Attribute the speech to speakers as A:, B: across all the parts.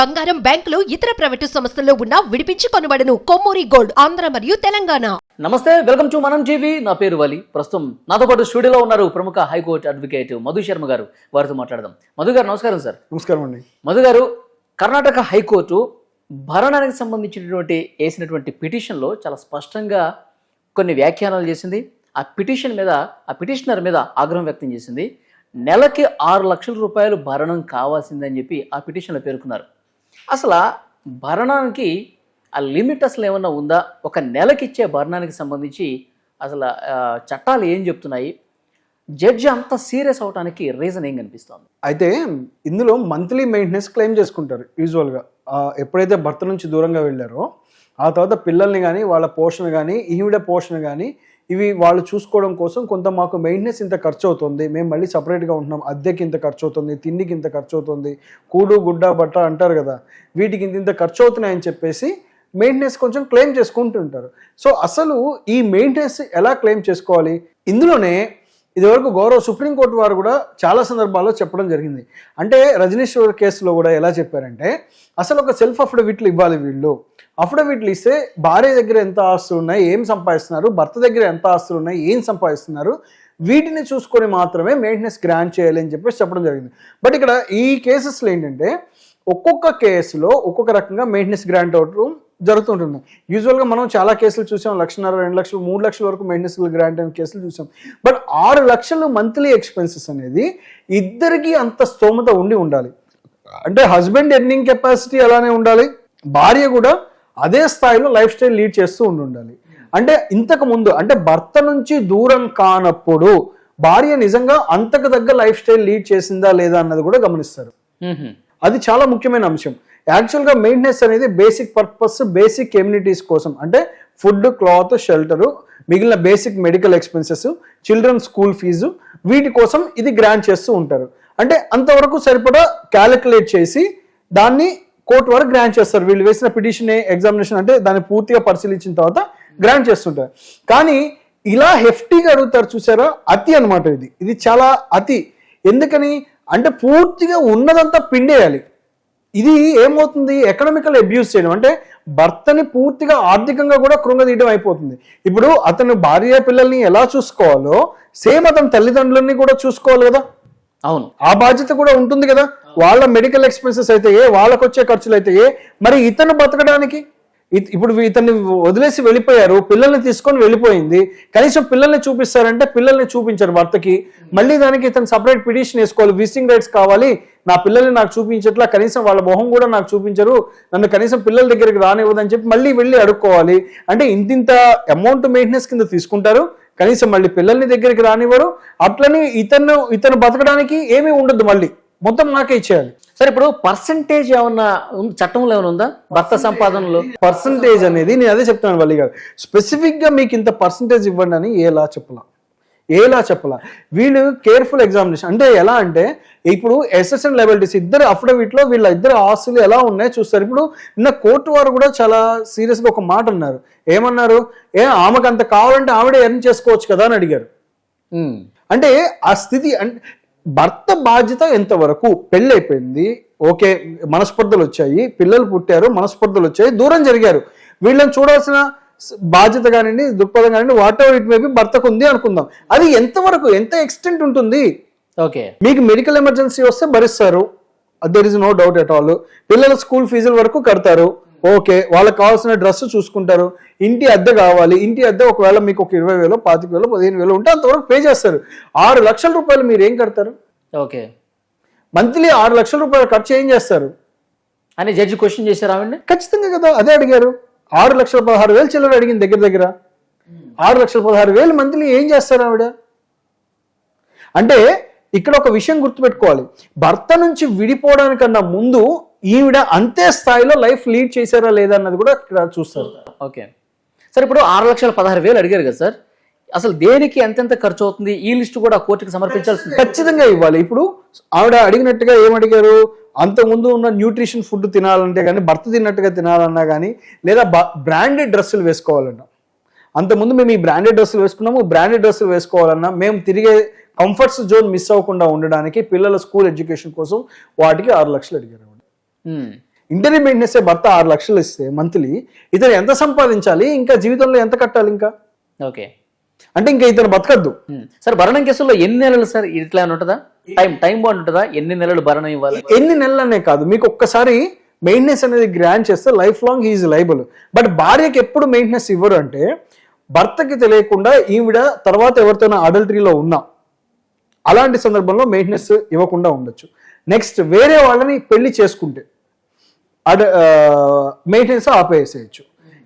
A: బంగారం బ్యాంకులు ఇతర ప్రైవేటు సంస్థల్లో ఉన్న విడిపించి కొనబడను కొమ్మూరి గోల్డ్ ఆంధ్ర మరియు తెలంగాణ.
B: నమస్తే వెల్కమ్ టు మనం టీవీ. నా పేరు వలి. ప్రస్తుతం నాతో పాటు స్టూడియోలో ఉన్నారు ప్రముఖ హైకోర్టు అడ్వకేట్ మధు శర్మ గారు. వారితో మాట్లాడదాం. మధు గారు నమస్కారం సార్.
C: నమస్కారం అండి.
B: మధు గారు కర్ణాటక హైకోర్టు భరణానికి సంబంధించినటువంటి వేసినటువంటి పిటిషన్లో చాలా స్పష్టంగా కొన్ని వ్యాఖ్యానాలు చేసింది. ఆ పిటిషన్ మీద ఆ పిటిషనర్ మీద ఆగ్రహం వ్యక్తం చేసింది. నెలకి ఆరు లక్షల రూపాయలు భరణం కావాల్సిందని చెప్పి ఆ పిటిషన్లో పేర్కొన్నారు. అసలు భరణానికి ఆ లిమిట్ అసలు ఏమన్నా ఉందా? ఒక నెలకి ఇచ్చే భరణానికి సంబంధించి అసలు చట్టాలు ఏం చెప్తున్నాయి? జడ్జి అంత సీరియస్ అవడానికి రీజన్ ఏం కనిపిస్తుంది?
C: అయితే ఇందులో మంత్లీ మెయింటెనెన్స్ క్లెయిమ్ చేసుకుంటారు యూజువల్గా. ఎప్పుడైతే భర్త నుంచి దూరంగా వెళ్ళారో ఆ తర్వాత పిల్లల్ని కానీ వాళ్ళ పోషణ కానీ ఈవిడ పోషణ కానీ ఇవి వాళ్ళు చూసుకోవడం కోసం కొంత మాకు మెయింటెనెన్స్ ఇంత ఖర్చు అవుతుంది మేము మళ్ళీ సపరేట్గా ఉంటున్నాం. అద్దెకి ఇంత ఖర్చు అవుతుంది తిండికి ఇంత ఖర్చు అవుతుంది కూడు గుడ్డ బట్ట అంటారు కదా. వీటికి ఇంత ఇంత ఖర్చు అవుతున్నాయని చెప్పేసి మెయింటెనెన్స్ కొంచెం క్లెయిమ్ చేసుకుంటుంటారు. సో అసలు ఈ మెయింటెనెన్స్ ఎలా క్లెయిమ్ చేసుకోవాలి? ఇందులోనే ఇదివరకు గౌరవ సుప్రీంకోర్టు వారు కూడా చాలా సందర్భాల్లో చెప్పడం జరిగింది. అంటే రజనీశ్వర్ కేసులో కూడా ఎలా చెప్పారంటే అసలు ఒక సెల్ఫ్ అఫిడవిట్లు ఇవ్వాలి వీళ్ళు. అఫిడవిట్లు ఇస్తే భార్య దగ్గర ఎంత ఆస్తులు ఉన్నాయి ఏం సంపాదిస్తున్నారు భర్త దగ్గర ఎంత ఆస్తులు ఉన్నాయి ఏం సంపాదిస్తున్నారు వీటిని చూసుకొని మాత్రమే మెయింటెనెన్స్ గ్రాంట్ చేయాలి అని చెప్పేసి చెప్పడం జరిగింది. బట్ ఇక్కడ ఈ కేసెస్లో ఏంటంటే ఒక్కొక్క కేసులో ఒక్కొక్క రకంగా మెయింటెనెన్స్ గ్రాంట్ అవటం జరుగుతుంటుంది. యూజువల్గా మనం చాలా కేసులు చూసాం. లక్షన్నర రెండు లక్షలు మూడు లక్షల వరకు మెయింటెనెన్స్ గ్రాంట్ అయిన కేసులు చూసాం. బట్ ఆరు లక్షలు మంత్లీ ఎక్స్పెన్సెస్ అనేది ఇద్దరికి అంత స్తోమత ఉండి ఉండాలి. అంటే హస్బెండ్ ఎర్నింగ్ కెపాసిటీ అలానే ఉండాలి. భార్య కూడా అదే స్థాయిలో లైఫ్ స్టైల్ లీడ్ చేస్తూ ఉండి ఉండాలి. అంటే ఇంతకు ముందు అంటే భర్త నుంచి దూరం కానప్పుడు భార్య నిజంగా అంతకు తగ్గ లైఫ్ స్టైల్ లీడ్ చేసిందా లేదా అన్నది కూడా గమనిస్తారు. అది చాలా ముఖ్యమైన అంశం. యాక్చువల్గా మెయింటెనెన్స్ అనేది బేసిక్ పర్పస్ బేసిక్ కమ్యూనిటీస్ కోసం. అంటే ఫుడ్ క్లాత్ షెల్టరు మిగిలిన basic medical expenses children school fee వీటి కోసం ఇది గ్రాంట్ చేస్తూ ఉంటారు. అంటే అంతవరకు సరిపడా క్యాలిక్యులేట్ చేసి దాన్ని కోర్టు వరకు గ్రాంట్ చేస్తారు. వీళ్ళు వేసిన పిటిషన్ ఎగ్జామినేషన్ అంటే దాన్ని పూర్తిగా పరిశీలించిన తర్వాత గ్రాంట్ చేస్తుంటారు. కానీ ఇలా హెఫ్టీగా అడుగుతారు చూసారా? అతి అన్నమాట ఇది. ఇది చాలా అతి. ఎందుకని? అంటే పూర్తిగా ఉన్నదంతా పిండేయాలి. ఇది ఏమవుతుంది? ఎకనామికల్ అబ్యూస్ చేయడం. అంటే భర్తని పూర్తిగా ఆర్థికంగా కూడా కృంగదీయడం అయిపోతుంది. ఇప్పుడు అతను భార్య పిల్లల్ని ఎలా చూసుకోవాలో సేమ్ అతని తల్లిదండ్రులని కూడా చూసుకోవాలి కదా?
B: అవును.
C: ఆ బాధ్యత కూడా ఉంటుంది కదా? వాళ్ళ మెడికల్ ఎక్స్పెన్సెస్ అయితే వాళ్ళకు వచ్చే ఖర్చులు అయితే మరి ఇతను బతకడానికి ఇప్పుడు ఇతన్ని వదిలేసి వెళ్ళిపోయారు పిల్లల్ని తీసుకొని వెళ్ళిపోయింది. కనీసం పిల్లల్ని చూపిస్తారంటే పిల్లల్ని చూపించారు భర్తకి. మళ్ళీ దానికి ఇతను సపరేట్ పిటిషన్ వేసుకోవాలి విజిటింగ్ రైట్స్ కావాలి. నా పిల్లల్ని నాకు చూపించట్లా కనీసం వాళ్ళ మొహం కూడా నాకు చూపించరు. నన్ను కనీసం పిల్లల దగ్గరికి రానివ్వదని చెప్పి మళ్ళీ వెళ్ళి అడుక్కోవాలి. అంటే ఇంతింత అమౌంట్ మెయింటెనెన్స్ కింద తీసుకుంటారు. కనీసం మళ్ళీ పిల్లల్ని దగ్గరికి రానివ్వరు. అట్లని ఇతను ఇతను బతకడానికి ఏమీ ఉండదు మళ్ళీ. మొత్తం నాకే ఇచ్చేయాలి.
B: సరే ఇప్పుడు పర్సంటేజ్ ఏమన్నా చట్టంలో ఏమైనా ఉందా? భర్త సంపాదనలో.
C: పర్సంటేజ్ అనేది నేను అదే చెప్తాను వల్లి గారు. స్పెసిఫిక్గా మీకు ఇంత పర్సంటేజ్ ఇవ్వండి అని ఎలా చెప్పలా? ఎలా చెప్పలా? వీళ్ళు కేర్ఫుల్ ఎగ్జామినేషన్ అంటే ఎలా అంటే ఇప్పుడు ఎస్ఎస్ఎన్ లెబిలిటీస్ ఇద్దరు అఫిడవిట్లో వీళ్ళ ఇద్దరు ఆస్తులు ఎలా ఉన్నాయో చూస్తారు. ఇప్పుడు నిన్న కోర్టు వారు కూడా చాలా సీరియస్గా ఒక మాట అన్నారు. ఏమన్నారు? ఏ ఆమెకు అంత కావాలంటే ఆవిడే ఎర్న్ చేసుకోవచ్చు కదా అని అడిగారు. అంటే ఆ స్థితి అంటే భర్త బాధ్యత ఎంతవరకు? పెళ్ళి అయిపోయింది ఓకే మనస్పర్ధలు వచ్చాయి. పిల్లలు పుట్టారు మనస్పర్ధలు వచ్చాయి దూరం జరిగారు. వీళ్ళని చూడాల్సిన బాధ్యత కానివ్వండి దృక్పథం కానివ్వండి వాట్ ఎవర్ ఇట్ మేబీ భర్తకు ఉంది అనుకుందాం. అది ఎంతవరకు ఎంత ఎక్స్టెంట్ ఉంటుంది?
B: ఓకే.
C: మీకు మెడికల్ ఎమర్జెన్సీ వస్తే భరిస్తారు. There is no doubt at all పిల్లల స్కూల్ ఫీజుల వరకు కడతారు. ఓకే వాళ్ళకి కావాల్సిన డ్రెస్ చూసుకుంటారు. ఇంటి అద్దె కావాలి. ఇంటి అద్దె ఒకవేళ మీకు ఒక ఇరవై వేలు పాతిక వేలు పదిహేను వేలు ఉంటే అంతవరకు పే చేస్తారు. ఆరు లక్షల రూపాయలు మీరు ఏం కడతారు?
B: ఓకే.
C: మంత్లీ ఆరు లక్షల రూపాయలు ఖర్చు ఏం చేస్తారు
B: అని జడ్జి క్వశ్చన్ చేశారా ఆవిడ్ని?
C: ఖచ్చితంగా కదా అదే అడిగారు. ఆరు లక్షల పదహారు వేలు చిల్లర అడిగింది దగ్గర దగ్గర. ఆరు లక్షల పదహారు వేలు మంత్లీ ఏం చేస్తారు ఆవిడ? అంటే ఇక్కడ ఒక విషయం గుర్తుపెట్టుకోవాలి. భర్త నుంచి విడిపోవడానికన్నా ముందు ఈవిడ అంతే స్థాయిలో లైఫ్ లీడ్ చేశారా లేదా అన్నది కూడా ఇక్కడ చూస్తారు.
B: ఓకే. సార్ ఇప్పుడు ఆరు లక్షల పదహారు వేలు అడిగారు కదా సార్. అసలు దేనికి ఎంతెంత ఖర్చు అవుతుంది? ఈ లిస్ట్ కూడా కోర్టుకి సమర్పించాల్సింది.
C: ఖచ్చితంగా ఇవ్వాలి. ఇప్పుడు ఆవిడ అడిగినట్టుగా ఏమడిగారు? అంతకుముందు ఉన్న న్యూట్రిషన్ ఫుడ్ తినాలంటే కానీ భర్త తిన్నట్టుగా తినాలన్నా కానీ లేదా బ్రాండెడ్ డ్రెస్సులు వేసుకోవాలన్నా. అంతకుముందు మేము ఈ బ్రాండెడ్ డ్రెస్సులు వేసుకున్నాము. బ్రాండెడ్ డ్రెస్సులు వేసుకోవాలన్నా మేము తిరిగే కంఫర్ట్స్ జోన్ మిస్ అవ్వకుండా ఉండడానికి పిల్లల స్కూల్ ఎడ్యుకేషన్ కోసం వాటికి ఆరు లక్షలు అడిగారు.
B: ఉమ్.
C: ఇంటర్వ్యూ మెయింటెనెన్స్ భర్త ఆరు లక్షలు ఇస్తే మంత్లీ ఇతను ఎంత సంపాదించాలి? ఇంకా జీవితంలో ఎంత కట్టాలి ఇంకా?
B: ఓకే
C: అంటే ఇంకా ఇతను బతకద్దు.
B: సార్ భరణం కేసుల్లో ఎన్ని నెలలు సార్ ఇట్లా ఏమైనా ఉంటుందా? టైం టైం బాండ్ ఉంటుందా? ఎన్ని నెలలు భరణం ఇవ్వాలి?
C: ఎన్ని నెలలనే కాదు. మీకు ఒక్కసారి మెయింటెనెన్స్ అనేది గ్రాంట్ చేస్తే life long he is liable but భార్యకి ఎప్పుడు మెయింటెనెన్స్ ఇవ్వరు అంటే భర్తకి తెలియకుండా ఈవిడ తర్వాత ఎవరితోనో అడల్టరీలో ఉన్నా అలాంటి సందర్భంలో మెయింటెనెన్స్ ఇవ్వకుండా ఉండొచ్చు. నెక్స్ట్ వేరే వాళ్ళని పెళ్ళి చేసుకుంటే అడ మెయింటెనెన్స్ ఆపేసేయచ్చు.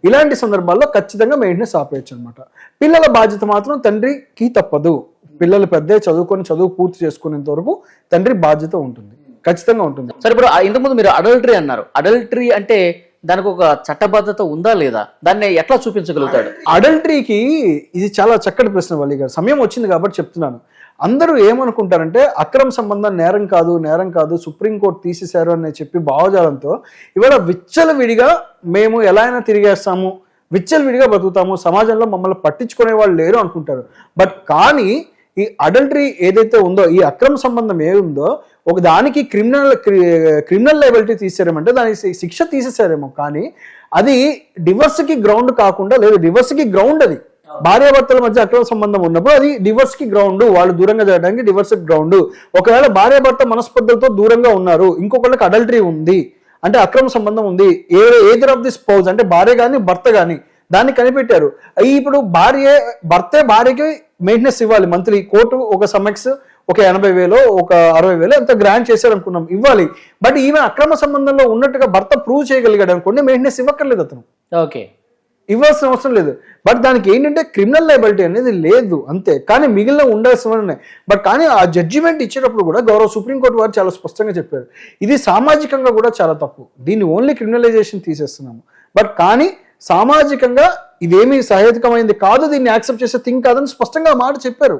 C: ఇలాంటి సందర్భాల్లో ఖచ్చితంగా మెయింటెనెన్స్ ఆపేయచ్చు అనమాట పిల్లల బాధ్యత మాత్రం తండ్రికి తప్పదు. పిల్లలు పెద్ద చదువుకొని చదువు పూర్తి చేసుకునేంత వరకు తండ్రి బాధ్యత ఉంటుంది. ఖచ్చితంగా ఉంటుంది.
B: సరే ఇప్పుడు ఇంతకుముందు మీరు అడల్టరీ అన్నారు. అడల్టరీ అంటే దానికి ఒక చట్టబద్ధత ఉందా లేదా? దాన్ని ఎట్లా చూపించగలుగుతాడు?
C: అడల్టరీకి ఇది చాలా చక్కటి ప్రశ్న వల్లి గారు. సమయం వచ్చింది కాబట్టి చెప్తున్నాను. అందరూ ఏమనుకుంటారంటే అక్రమ సంబంధం నేరం కాదు నేరం కాదు సుప్రీంకోర్టు తీసేశారు అని చెప్పి భావజాలంతో ఇవాళ విచ్చలవిడిగా మేము ఎలా అయినా తిరిగేస్తాము విచ్చలవిడిగా బతుకుతాము సమాజంలో మమ్మల్ని పట్టించుకునే వాళ్ళు లేరు అనుకుంటారు. బట్ కానీ ఈ అడల్టరీ ఏదైతే ఉందో ఈ అక్రమ సంబంధం ఏముందో ఒక దానికి క్రిమినల్ క్రిమినల్ లైబిలిటీ తీసేయమంటే దానికి శిక్ష తీసేసారేమో కానీ అది డివర్స్కి గ్రౌండ్ కాకుండా లేదు డివర్స్కి గ్రౌండ్ అది. భార్యాభర్తల మధ్య అక్రమ సంబంధం ఉన్నప్పుడు అది డివర్స్కి గ్రౌండ్ వాళ్ళు దూరంగా జరగడానికి డివర్స్ గ్రౌండ్ ఒకవేళ భార్యాభర్త మనస్పర్ధలతో దూరంగా ఉన్నారు ఇంకొకళ్ళకి అడల్టరీ ఉంది అంటే అక్రమ సంబంధం ఉంది ఏ ఏదర్ ఆఫ్ ది స్పౌజ్ అంటే భార్య కానీ భర్త కానీ దాన్ని కనిపెట్టారు. ఇప్పుడు భార్య భర్తే భార్యకి మెయింటెనెన్స్ ఇవ్వాలి మంత్లీ కోర్టు ఒక సమక్స్ ఒక ఎనభై వేలో ఒక అరవై వేలు ఎంత గ్రాండ్ చేశారు అనుకున్నాం ఇవ్వాలి. బట్ ఈమె అక్రమ సంబంధంలో ఉన్నట్టుగా భర్త ప్రూవ్ చేయగలిగాడు అనుకోండి మెయింటెనెన్స్ ఇవ్వక్కర్లేదు అతను.
B: ఓకే
C: ఇవ్వాల్సిన అవసరం లేదు. బట్ దానికి ఏంటంటే క్రిమినల్ లైబిలిటీ అనేది లేదు అంతే. కానీ మిగిలిన ఉండాల్సిన ఉన్నాయి. బట్ కానీ ఆ జడ్జిమెంట్ ఇచ్చేటప్పుడు కూడా గౌరవ సుప్రీంకోర్టు వారు చాలా స్పష్టంగా చెప్పారు. ఇది సామాజికంగా కూడా చాలా తప్పు. దీన్ని ఓన్లీ క్రిమినలైజేషన్ తీసేస్తున్నాము. బట్ కానీ సామాజికంగా ఇదేమీ సహేతుకమైంది కాదు దీన్ని యాక్సెప్ట్ చేసే థింగ్ కాదని స్పష్టంగా మాట చెప్పారు.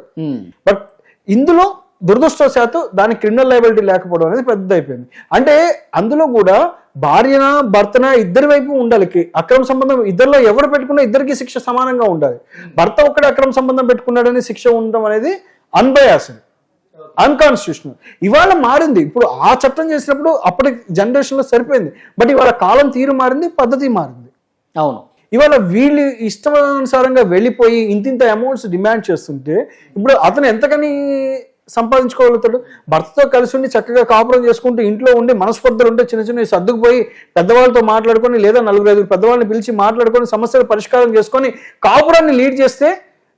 C: బట్ ఇందులో దురదృష్టవశాత్తు దానికి క్రిమినల్ లైబిలిటీ లేకపోవడం అనేది పెద్ద అయిపోయింది అంటే అందులో కూడా భార్యన భర్తన ఇద్దరి వైపు ఉండాలి. అక్రమ సంబంధం ఇద్దరిలో ఎవరు పెట్టుకున్నా ఇద్దరికి శిక్ష సమానంగా ఉండాలి. భర్త ఒక్కడే అక్రమ సంబంధం పెట్టుకున్నాడని శిక్ష ఉండడం అనేది అన్బయాస్డ్ అన్కాన్స్టిట్యూషనల్ ఇవాళ మారింది. ఇప్పుడు ఆ చట్టం చేసినప్పుడు అప్పటి జనరేషన్లో సరిపోయింది. బట్ ఇవాళ కాలం తీరు మారింది పద్ధతి మారింది.
B: అవును.
C: ఇవాళ వీళ్ళు ఇష్టానుసారంగా వెళ్ళిపోయి ఇంతింత అమౌంట్స్ డిమాండ్ చేస్తుంటే ఇప్పుడు అతను ఎంతకని సంపాదించుకోగలుగుతాడు. భర్తతో కలిసి ఉండి చక్కగా కాపురం చేసుకుంటూ ఇంట్లో ఉండి మనస్పర్ధలు ఉంటే చిన్న చిన్న సర్దుకుపోయి పెద్దవాళ్ళతో మాట్లాడుకొని లేదా నలుగురు ఐదుగురు పెద్దవాళ్ళని పిలిచి మాట్లాడుకొని సమస్యలు పరిష్కారం చేసుకొని కాపురాన్ని లీడ్ చేస్తే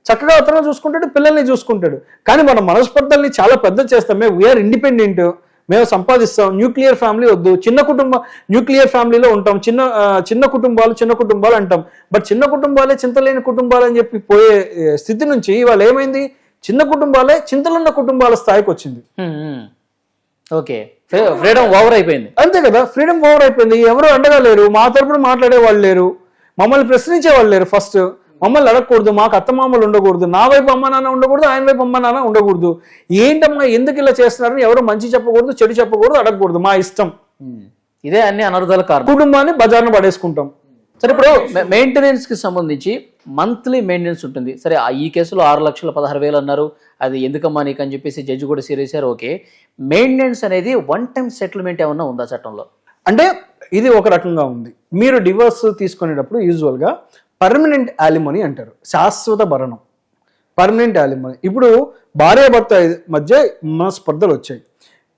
C: చక్కగా అతను చూసుకుంటాడు పిల్లల్ని చూసుకుంటాడు. కానీ మన మనస్పర్ధల్ని చాలా పెద్ద చేస్తాం. మేము వీఆర్ ఇండిపెండెంట్ మేము సంపాదిస్తాం. న్యూక్లియర్ ఫ్యామిలీ వద్దు. చిన్న కుటుంబం న్యూక్లియర్ ఫ్యామిలీలో ఉంటాం. చిన్న చిన్న కుటుంబాలు చిన్న కుటుంబాలు అంటాం. బట్ చిన్న కుటుంబాలే చింతలేని కుటుంబాలు అని చెప్పి పోయే స్థితి నుంచి ఇవాళ ఏమైంది? చిన్న కుటుంబాలే చింతలున్న కుటుంబాల స్థాయికి వచ్చింది.
B: ఓకే. ఫ్రీ- ఫ్రీడమ్ ఓవర్ అయిపోయింది.
C: అంతే కదా ఫ్రీడమ్ ఓవర్ అయిపోయింది. ఎవరు అండగా లేరు మా తరపున మాట్లాడే వాళ్ళు లేరు మమ్మల్ని ప్రశ్నించే వాళ్ళు లేరు ఫస్ట్ మమ్మల్ని అడగకూడదు మాకు అత్తమామలు ఉండకూడదు నా వైపు అమ్మ నాన్న ఉండకూడదు ఆయన వైపు అమ్మ నాన్న ఉండకూడదు. ఏంటమ్మా ఎందుకు ఇలా చేస్తున్నారని ఎవరు మంచి చెప్పకూడదు చెడు చెప్పకూడదు అడగకూడదు మా ఇష్టం.
B: ఇదే అన్ని అనర్థాల కారణం.
C: కుటుంబాన్ని బజార్ను పడేసుకుంటాం.
B: సరే ఇప్పుడు మెయింటెనెన్స్కి సంబంధించి మంత్లీ మెయింటెనెన్స్ ఉంటుంది. సరే ఆ ఈ కేసులో ఆరు లక్షల పదహారు వేలు అన్నారు. అది ఎందుకమ్మా నీకు అని చెప్పేసి జడ్జి కూడా సీరేసారు ఓకే. మెయింటెనెన్స్ అనేది వన్ టైం సెటిల్మెంట్ ఏమన్నా ఉందా చట్టంలో?
C: అంటే ఇది ఒక రకంగా ఉంది. మీరు డివోర్స్ తీసుకునేటప్పుడు యూజువల్గా పర్మనెంట్ యాలిమనీ అంటారు. శాశ్వత భరణం పర్మనెంట్ యాలిమనీ ఇప్పుడు భార్యాభర్త మధ్య మనస్పర్ధలు వచ్చాయి.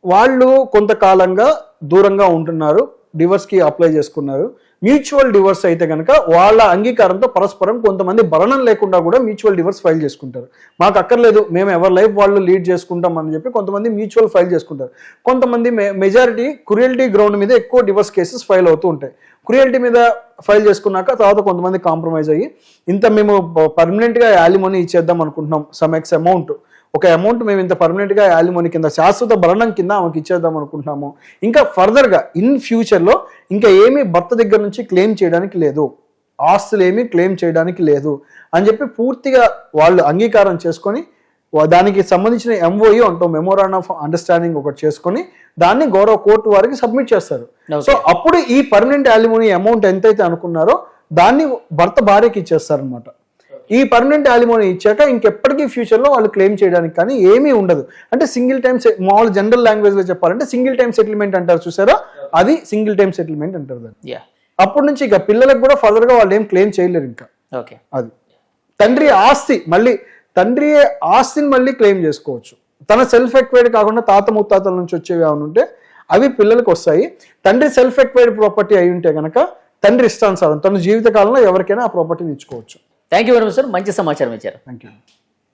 C: వాళ్ళు కొంతకాలంగా దూరంగా ఉంటున్నారు. డివోర్స్కి అప్లై చేసుకున్నారు. మ్యూచువల్ డివర్స్ అయితే కనుక వాళ్ళ అంగీకారంతో పరస్పరం కొంతమంది భరణం లేకుండా కూడా మ్యూచువల్ డివోర్స్ ఫైల్ చేసుకుంటారు. మాకు అక్కర్లేదు మేము ఎవరి లైఫ్ వాళ్ళు లీడ్ చేసుకుంటాం అని చెప్పి కొంతమంది మ్యూచువల్ ఫైల్ చేసుకుంటారు. కొంతమంది మెజారిటీ క్రుయల్టీ గ్రౌండ్ మీద ఎక్కువ డివర్స్ కేసెస్ ఫైల్ అవుతూ ఉంటాయి. క్రుయల్టీ మీద ఫైల్ చేసుకున్నాక తర్వాత కొంతమంది కాంప్రమైజ్ అయ్యి ఇంత మేము పర్మనెంట్గా యాలిమోని ఇచ్చేద్దాం అనుకుంటున్నాం సమ్ ఎక్స్ అమౌంట్ ఒక అమౌంట్ మేము ఇంత పర్మనెంట్గా యాలిమనీ కింద శాశ్వత భరణం కింద ఆమెకి ఇచ్చేద్దాం అనుకుంటున్నాము. ఇంకా ఫర్దర్గా ఇన్ ఫ్యూచర్లో ఇంకా ఏమీ భర్త దగ్గర నుంచి క్లెయిమ్ చేయడానికి లేదు. ఆస్తులు ఏమీ క్లెయిమ్ చేయడానికి లేదు. అని చెప్పి పూర్తిగా వాళ్ళు అంగీకారం చేసుకొని దానికి సంబంధించిన ఎంఓయూ అంటాం మెమోరాన్ ఆఫ్ అండర్స్టాండింగ్ ఒకటి చేసుకొని దాన్ని గౌరవ కోర్టు వారికి సబ్మిట్ చేస్తారు. సో అప్పుడు ఈ పర్మనెంట్ యాలిమనీ అమౌంట్ ఎంతైతే అనుకున్నారో దాన్ని భర్త భార్యకి ఇచ్చేస్తారనమాట ఈ పర్మనెంట్ యాలిమోనీ ఇచ్చాక ఇంకెప్పటికీ ఫ్యూచర్లో వాళ్ళు క్లెయిమ్ చేయడానికి కానీ ఏమీ ఉండదు. అంటే సింగిల్ టైం మామూలు జనరల్ లాంగ్వేజ్లో చెప్పాలంటే సింగిల్ టైం సెటిల్మెంట్ అంటారు చూసారా? అది సింగిల్ టైం సెటిల్మెంట్ అంటారు దాన్ని.
B: యా
C: అప్పటి నుంచి ఇక పిల్లలకు కూడా ఫర్దర్గా వాళ్ళు ఏం క్లెయిమ్ చేయలేరు ఇంకా.
B: ఓకే
C: అది. తండ్రి ఆస్తి మళ్ళీ తండ్రి ఆస్తిని మళ్ళీ క్లెయిమ్ చేసుకోవచ్చు. తన సెల్ఫ్ ఎక్వైర్డ్ కాకుండా తాత ముత్తాతల నుంచి వచ్చేవి ఏమైనా ఉంటే అవి పిల్లలకు వస్తాయి. తండ్రి సెల్ఫ్ ఎక్వైర్డ్ ప్రాపర్టీ అయి ఉంటే కనుక తండ్రి ఇష్టానుసారం తన జీవిత కాలంలో ఎవరికైనా ఆ ప్రాపర్టీని ఇచ్చుకోవచ్చు.
B: Thank you very much sir మంచి సమాచారం ఇచ్చారు.
C: Thank you